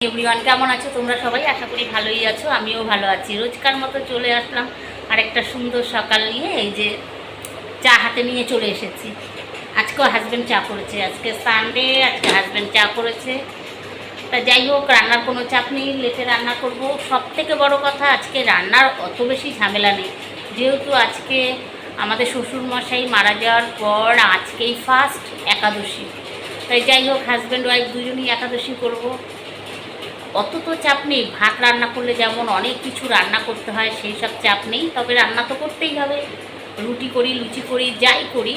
Everyone কেমন আছো? তোমরা সবাই? আশা করি ভালোই আছো, আমিও ভালো আছি। রোজকার মতো চলে আসলাম আর একটা সুন্দর সকাল নিয়ে, এই যে চা হাতে নিয়ে চলে এসেছি। আজকেও হাজব্যান্ড চা করেছে, আজকে সানডে আজকে হাজব্যান্ড চা করেছে। তা যাই হোক, রান্নার কোনো চাপ নেই, লেটে রান্না করব। সব থেকে বড় কথা, আজকে রান্নার অত বেশি ঝামেলা নেই। যেহেতু আজকে আমাদের শ্বশুরমশাই মারা যাওয়ার পর আজকেই ফার্স্ট একাদশী। তাই যাই হোক হাজব্যান্ড ওয়াইফ দুজনই একাদশী করব। অত তো চাপ নেই। ভাত রান্না করলে যেমন অনেক কিছু রান্না করতে হয়, সেই সব চাপ নেই। তবে রান্না তো করতেই হবে। রুটি করি, লুচি করি, যাই করি,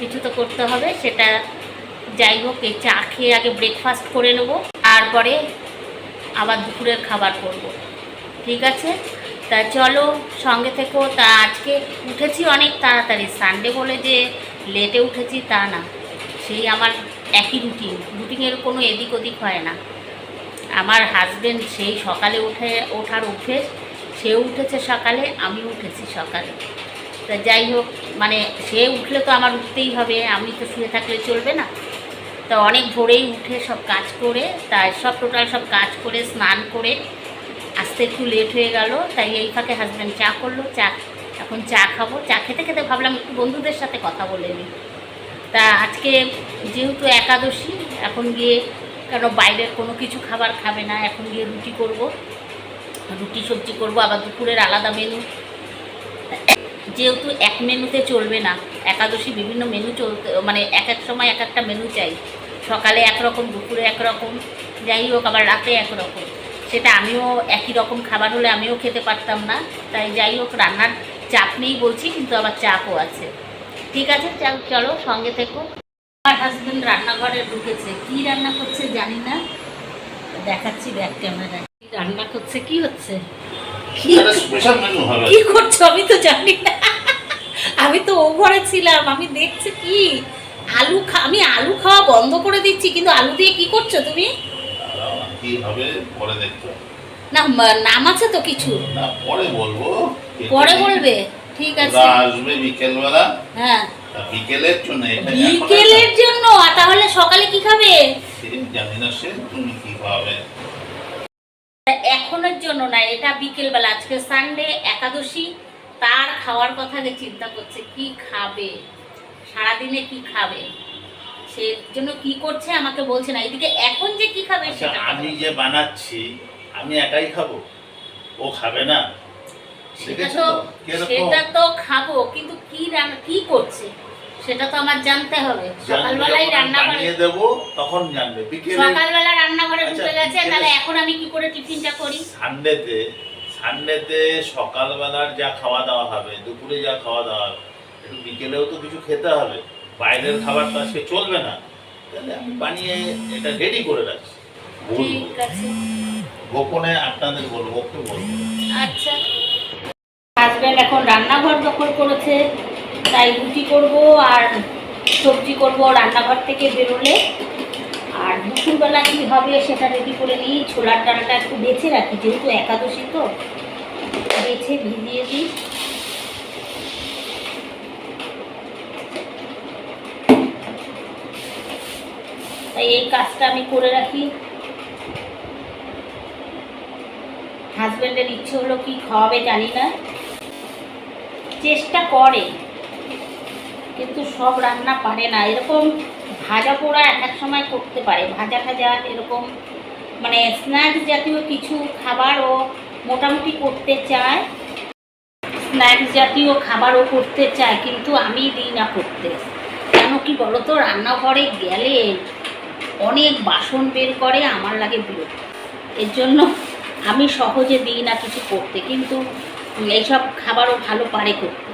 কিছু তো করতে হবে। সেটা যাই হোক, এই চা খেয়ে আগে ব্রেকফাস্ট করে নেব। তারপরে আবার দুপুরের খাবার করব। ঠিক আছে? তা চলো, সঙ্গে থেকো। তা আজকে উঠেছি অনেক তাড়াতাড়ি। সানডে বলে যে লেটে উঠেছি তা না। সেই আমার একই রুটিন রুটিনের কোনো এদিক ওদিক হয় না। আমার হাজবেন্ড সেই সকালে উঠে, ওঠার অভ্যেস সে উঠেছে সকালে, আমি উঠেছি সকালে। তা যাই হোক মানে সে উঠলে তো আমার উঠতেই হবে, আমি তো শুয়ে থাকলে চলবে না। তা অনেক ভোরেই উঠে সব কাজ করে, তাই সব টোটাল সব কাজ করে, স্নান করে, আসতে একটু লেট হয়ে গেল, তাই এই ফাঁকে হাজব্যান্ড চা করল, চা, এখন চা খাব। চা খেতে খেতে ভাবলাম একটু বন্ধুদের সাথে কথা বলে নিই। তা আজকে যেহেতু একাদশী, এখন গিয়ে কেন বাইরের কোনো কিছু খাবার খাবে না? এখন গিয়ে রুটি করব। রুটি সবজি করব, আবার দুপুরের আলাদা মেনু যেহেতু এক মেনুতে চলবে না, একাদশী বিভিন্ন মেনু চলতে মানে এক এক সময় এক একটা মেনু চাই। সকালে একরকম, দুপুরে একরকম, যাই হোক, আবার রাতে একরকম। সেটা আমিও একই রকম খাবার হলে আমিও খেতে পারতাম না। তাই যাই হোক, রান্নার চাপ নেই বলছি, কিন্তু আবার চাপও আছে। ঠিক আছে চল- সঙ্গে থেকো। আমার হাজবেন্ড রান্নাঘরে ঢুকেছে। কি রান্না করছে জানি না। দেখাচ্ছি ব্যাক ক্যামেরায় রান্না করছে কি হচ্ছে? কি করছ আমি তো জানি না। আমি তো ও ঘরে ছিলাম আমি দেখছি কি? আলু খা আমি আলু খাওয়া বন্ধ করে দিচ্ছি কিন্তু আলু দিয়ে কি করছ তুমি? কি হবে পরে দেখতে। না নাম আছে তো কিছু? না পরে বলব। পরে বলবে। ঠিক আছে। আসবে বিকেলবেলা। হ্যাঁ। বিকেলের জন্য বিকেলের জন্য? তাহলে সকালে কি খাবে? জানি না সে তুমি কি পাবে এখনের জন্য না এটা বিকেলবেলা আজকে সানডে একাদশী তার খাওয়ার কথা আগে চিন্তা করছে কি খাবে? সারাদিনে কি খাবে? সে জন্য কি করছে আমাকে বলছে না। এদিকে এখন যে কি খাবে আচ্ছা সেটা আমি যে বানাচ্ছি আমি একাই খাব? ও খাবে না? সেটা তো তো? সেটা তো খাব কিন্তু কি রান্না কি করছে? সেটা তো আমার জানতে হবে। সকালবেলায় রান্না করে দেবো তখন জানবে। বিকেলে সকালবেলা রান্নাঘরে আচ্ছা, ঢুকে গেছে তাহলে এখন আমি কি করে টিফিনটা করি? সানডেতে সানডেতে সকালবেলার যা খাওয়া দাওয়া হবে দুপুরে যা খাওয়া দাওয়া হবে একটু বিকেলেও তো কিছু খেতে হবে। বাইরের খাবার তো আজকে চলবে না। তাহলে আমি বানিয়ে এটা রেডি করে রাখছি। ঠিক আছে। গোপনে আপনাদের বলব ওকে বলব। আচ্ছা। এখন রান্নাঘর দখল করেছে, তাই রুটি করব আর সবজি করব রান্নাঘর থেকে বেরোলে। আর দুপুরবেলা কী হবে সেটা রেডি করে নিই। ছোলার ডালটা একটু বেছে রাখি, যেহেতু একাদশী তো। বেছে ভিজিয়ে দিই। তাই এই কাজটা আমি করে রাখি। হাজব্যান্ডের ইচ্ছে হলো কি খাওয়াবে জানি না। চেষ্টা করে, কিন্তু সব রান্না পারে না। এরকম ভাজা পোড়া এক এক সময় করতে পারে। ভাজা ভাজা এরকম মানে স্ন্যাক্স জাতীয় কিছু খাবারও মোটামুটি করতে চায়। স্ন্যাক্স জাতীয় খাবারও করতে চায়, কিন্তু আমি দিই না করতে। কেন কি বলো তো রান্নাঘরে গেলে অনেক বাসন বের করে, আমার লাগে বিরক্ত। এর জন্য আমি সহজে দিই না কিছু করতে। কিন্তু এইসব খাবারও ভালো পারে করতে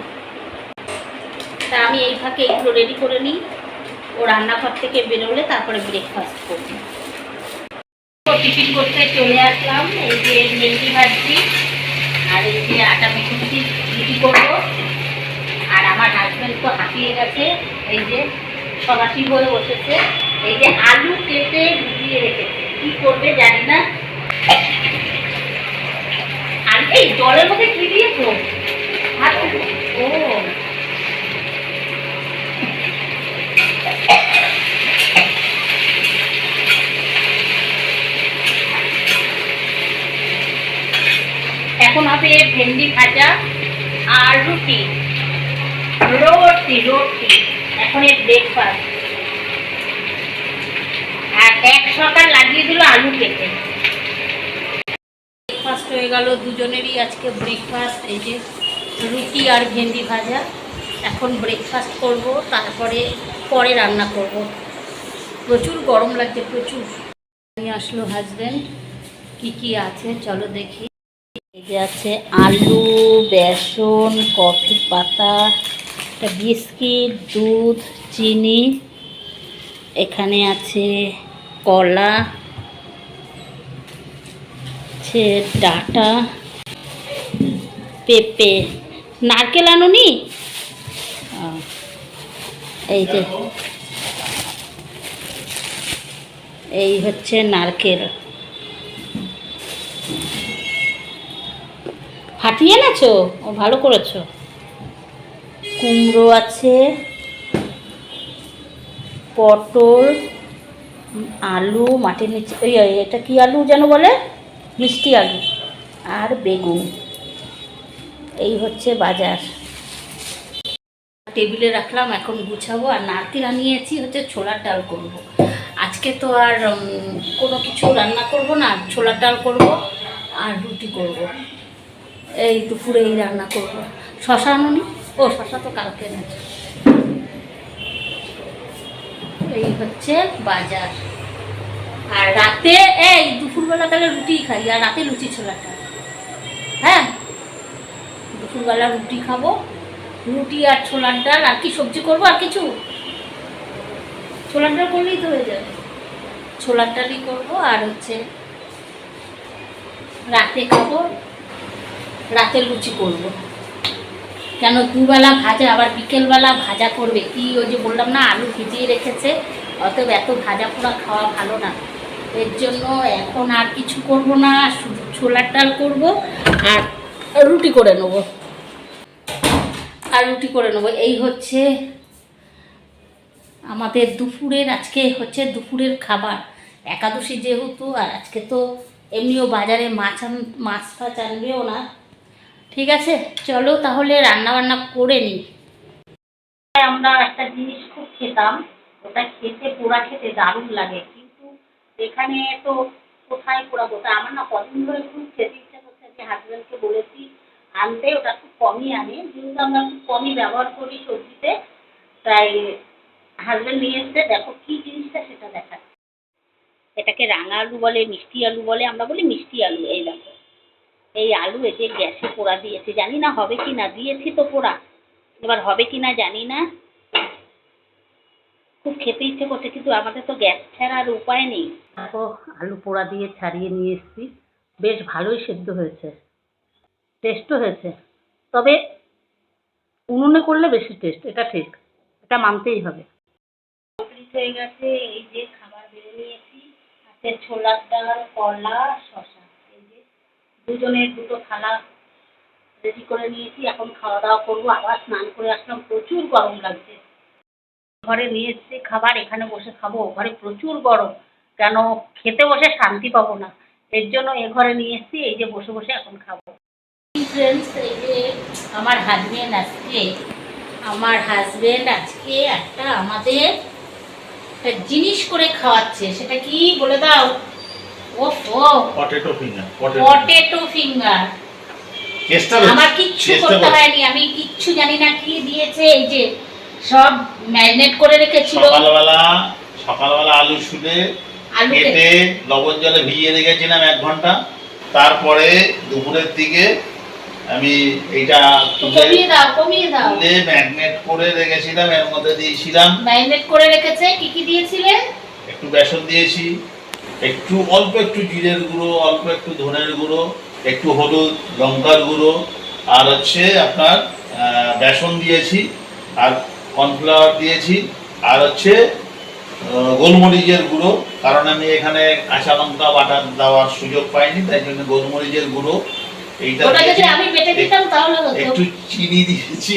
তা আমি এই ফাঁকে এগুলো রেডি করে নিই। ও রান্নাঘর থেকে বেরোলে তারপরে ব্রেকফাস্ট করব। টিফিন করতে চলে আসলাম। এই যে ভেন্ডি ভাজছি আর এই যে আটা মেখেছি রুটি করব। আর আমার হাজব্যান্ড তো হাঁপিয়ে গেছে। এই যে সবাসী হয়ে বসেছে। এই যে আলু কেটে ভিজিয়ে রেখেছে। কি করবে জানি না। আর এই জলের মধ্যে কি দেখো। এখন হবে ভেন্ডি ভাজা আর রুটি। রুটি রুটি। এখন এর ব্রেকফাস্ট আর এক সকাল লাগিয়ে দিল আলু খেতে হয়ে গেল দুজনেরই আজকে ব্রেকফাস্ট এই যে রুটি আর ভেন্ডি ভাজা। এখন ব্রেকফাস্ট করব, তারপরে পরে রান্না করব। প্রচুর গরম লাগছে, প্রচুর। নিয়ে আসলো হাজব্যান্ড কি কি আছে চলো দেখি। এই যে আছে আলু, বেসন, কফির পাতা, একটা বিস্কিট, দুধ, চিনি। এখানে আছে কলা। আছে, ডাটা, পেঁপে, নারকেল আনুনি? এই যে। এই হচ্ছে নারকেল। ফাটিয়ে এনেছো? ও, ভালো করেছ। কুমড়ো আছে, পটল, আলু, মাটির নিচে এটা কি আলু যেন বলে? মিষ্টি আলু আর বেগুন। এই হচ্ছে বাজার। টেবিলে রাখলাম, এখন গুছাবো। আর নারকেল আনিয়েছি, হচ্ছে ছোলার ডাল করব। আজকে তো আর কোনো কিছু রান্না করব না, ছোলার ডাল করব আর রুটি করব। এই দুপুরে এই রান্না করব। শশা আনুনি? ও, শশা তো কালকে এনেছে। এই হচ্ছে বাজার। আর রাতে, এই দুপুরবেলা তাহলে রুটি খাই, আর রাতে লুচি ছোলাটা। হ্যাঁ? দুপুরবেলা রুটি খাব, রুটি আর ছোলার ডাল, আর কি সবজি করব আর কিছু? ছোলার ডাল করলেই তো হয়ে যাবে। ছোলার ডালই করব, আর হচ্ছে রাতে খাব, রাতে লুচি করব। কেন, দুবেলা ভাজা, আবার বিকেলবেলা ভাজা করবে? কি ওই যে বললাম না, আলু ভিজিয়ে রেখেছে, অতএব এত ভাজা পোড়া খাওয়া ভালো না। এর জন্য এখন আর কিছু করব না, শুধু ছোলার ডাল করব আর রুটি করে নেব। আর রুটি করে নেব। এই হচ্ছে আমাদের দুপুরের, আজকে হচ্ছে দুপুরের খাবার। একাদশী যেহেতু, আর আজকে তো এমনিও বাজারে মাছ মাছ ফাছ আনবেও না। ঠিক আছে? চলো তাহলে রান্না বান্না করে নিই। আমরা একটা জিনিস খুব খেতাম, ওটা খেতে, পোড়া খেতে দারুণ লাগে। কিন্তু এখানে তো কোথায় পোড়াবো? তা আমার না কদিন ধরে খুব খেতে ইচ্ছা করছে, যে হাজব্যান্ডকে বলেছি আনতে, ওটা খুব কমই আনে। যেহেতু আমরা খুব কমই ব্যবহার করি সবজিতে, তাই হাজব্যান্ড নিয়ে এসছে। দেখো কি জিনিসটা সেটা দেখা এটাকে রাঙা আলু বলে, মিষ্টি আলু বলে, আমরা বলি মিষ্টি আলু, এই দেখো। এই আলু যে গ্যাসে পোড়া দিয়েছে, জানি না হবে কি না দিয়েছি তো পোড়া। এবার হবে কি না জানি না। খুব খেতে ইচ্ছে করছে কিন্তু আমাদের তো গ্যাস ছাড়া আর উপায় নেই। দেখো আলু পোড়া দিয়ে ছাড়িয়ে নিয়ে এসেছি। বেশ ভালোই সেদ্ধ হয়েছে টেস্টও হয়েছে। তবে উনুনে করলে বেশি টেস্ট এটা ঠিক এটা মানতেই হবে। কমপ্লিট হয়ে গেছে এই যে খাবার বেড়ে নিয়েছি। হাতে ছোলার ডাল কলা শশা এই যে দুজনের দুটো থালা রেডি করে নিয়েছি। এখন খাওয়া দাওয়া করব আবার স্নান করে আসলাম। প্রচুর গরম লাগছে। ঘরে নিয়ে এসেছি খাবার এখানে বসে খাব। ঘরে প্রচুর গরম। কেন? খেতে বসে শান্তি পাবো না। এর জন্য এ ঘরে নিয়ে এসেছি এই যে বসে বসে এখন খাব। ফ্রেন্ডস এই যে আমার হাজবেন্ড আজকে আমার হাজবেন্ড আজকে একটা আমাদের একটা জিনিস করে খাওয়াচ্ছে। সেটা কি বলে দাও? ও। ও potato finger potato potato finger আমার কিচ্ছু করতে হয়নি আমি কিচ্ছু জানি না কি দিয়েছে এই যে সব ম্যারিনেট করে রেখেছিল। সকালবেলা সকালবেলা আলু শুলে কেটে লবণ জলে ভিজিয়ে রেখেছিলাম এক ঘণ্টা। তারপরে দুপুরের দিকে আমি এইটা কমিয়ে দাও কমিয়ে দাও। তুলে ম্যাগনেট করে রেখেছিলাম এর মধ্যে দিয়েছিলাম। ম্যারিনেট করে রেখেছে কি কি দিয়েছিলে? একটু বেসন দিয়েছি একটু অল্প একটু জিরের গুঁড়ো অল্প একটু ধনের গুঁড়ো একটু হলুদ লঙ্কার গুঁড়ো আর হচ্ছে আপনার বেসন দিয়েছি। আর কর্নফ্লাওয়ার দিয়েছি। আর হচ্ছে গোলমরিচের গুঁড়ো। কারণ আমি এখানে কাঁচা লঙ্কা বাটা দেওয়ার সুযোগ পাইনি তাই জন্য গোলমরিচের গুঁড়ো। এইটা একটু চিনি দিয়েছি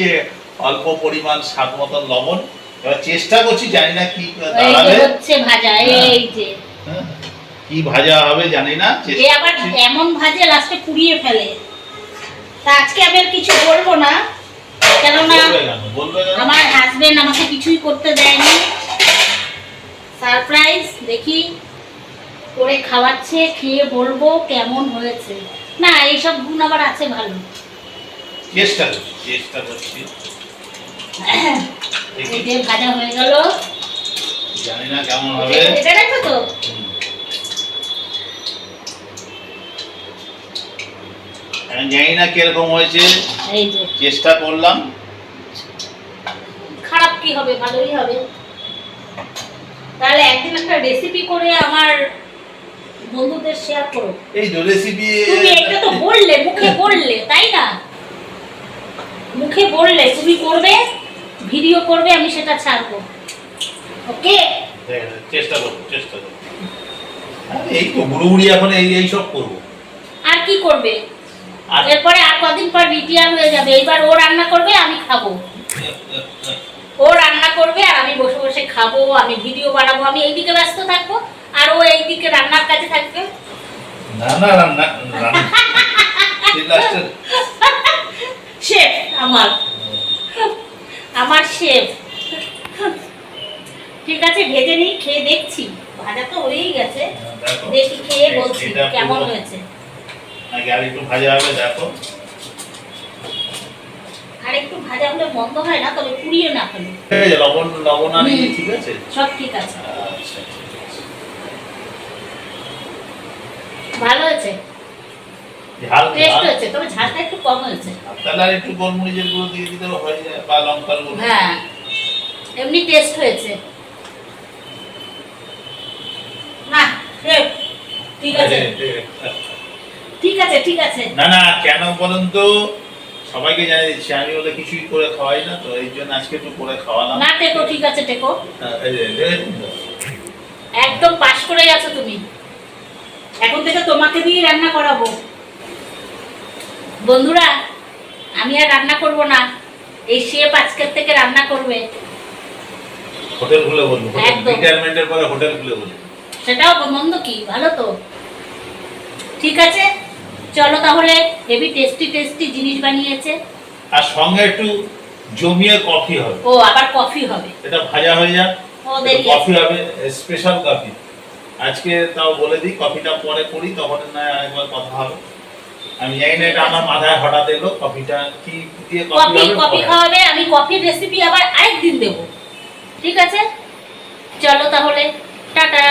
অল্প পরিমাণ স্বাদ মতন লবণ। এবার চেষ্টা করছি জানি না কি দাঁড়াবে। ভাজা হ্যাঁ। এই যে। হ্যাঁ, কি ভাজা হবে জানি না এ আবার এমন ভাজে লাস্টে পুড়িয়ে ফেলে। তা আজকে আমি আর কিছু বলব না কেননা আমার হাজবেন্ড আমাকে কিছুই করতে দেয়নি। সারপ্রাইজ দেখি করে খাওয়াচ্ছে খেয়ে বলব কেমন হয়েছে। না এইসব গুণ আবার আছে ভালো। চেষ্টা করছি চেষ্টা করছি এই ভাজা হয়ে গেল। জানি না কেমন হবে। এটা রাখো তো। জানি না কীরকম হয়েছে। এই যে। চেষ্টা করলাম। কি হবে? ভালোই হবে। তাহলে একদিন একটা রেসিপি করে আমার বন্ধুদের শেয়ার করো। এই তো রেসিপি তুমি এটা তো বললে মুখে বললে তাই না? মুখে বললে তুমি করবে ভিডিও করবে আমি সেটা ছাড়বো। ওকে চেষ্টা করব চেষ্টা করব। আরে এই তো বুড়ো বুড়ি এখন এই এই সব করব। আর কি করবে? এরপরে আর কদিন পর রিটিয়ার হয়ে যাবে। এইবার ও রান্না করবে আমি খাব। ও রান্না করবে আর আমি বসে বসে খাব আমি ভিডিও বানাবো আমি এইদিকে ব্যস্ত থাকব আর ও এইদিকে রান্নার কাজে থাকবে। না না রান্না শেফ আমার। আমার শেফ ঠিক আছে ভেজে নিই খেয়ে দেখছি। ভাজা তো হয়েই গেছে। দেখি। খেয়ে বলছি কেমন হয়েছে। নাকি আর একটু ভাজা হবে দেখো। আর একটু ভাজা হলে মন্দ হয় না তবে পুড়িয়ে না ফেলো। ঠিক আছে, লবণ লবণ আর ঠিক আছে? সব ঠিক আছে। আচ্ছা ঠিক আছে। ভালো হয়েছে? ঝাল টেস্ট হয়েছে তবে ঝালটা একটু কম হয়েছে। তাহলে আর একটু গোলমরিচের গুঁড়ো দিয়ে দিতে হয়ে বা লঙ্কার গুঁড়ো। হ্যাঁ এমনি টেস্ট হয়েছে। না ঠিক আছে। ঠিক আছে ঠিক আছে। না না কেন বলেন তো? সবাইকে জানিয়ে দিচ্ছি আমি বলে কিছুই করে খাওয়াই না তো এই জন্য আজকে একটু করে খাওয়ালাম। না টেকো ঠিক আছে টেকো। হ্যাঁ? একদম পাশ করে আছো তুমি। এখন থেকে তোমাকে দিয়ে রান্না করাবো। বন্ধুরা আমি আর রান্না করব না। এই শেফ আজকের থেকে রান্না করবে। হোটেল খুলে বলব রিটায়ারমেন্টের পরে হোটেল খুলে বলব। সেটাও মন্দ কি ভালো তো। ঠিক আছে? চলো তাহলে হেভি টেস্টি টেস্টি জিনিস বানিয়েছে। আর সঙ্গে একটু জমিয়ে কফি হবে। ও আবার কফি হবে। এটা ভাজা হয়ে যাক। কফি হবে স্পেশাল কফি আজকে তাও বলে দিই কফিটা পরে করি তখন না একবার কথা হবে। আমি জানি না এটা আমার মাথায় হঠাৎ এলো কফিটা কি দিয়ে কফি কফি। খাওয়াবে আমি কফির রেসিপি আবার আরেকদিন দেবো। ঠিক আছে? চলো তাহলে টাটা।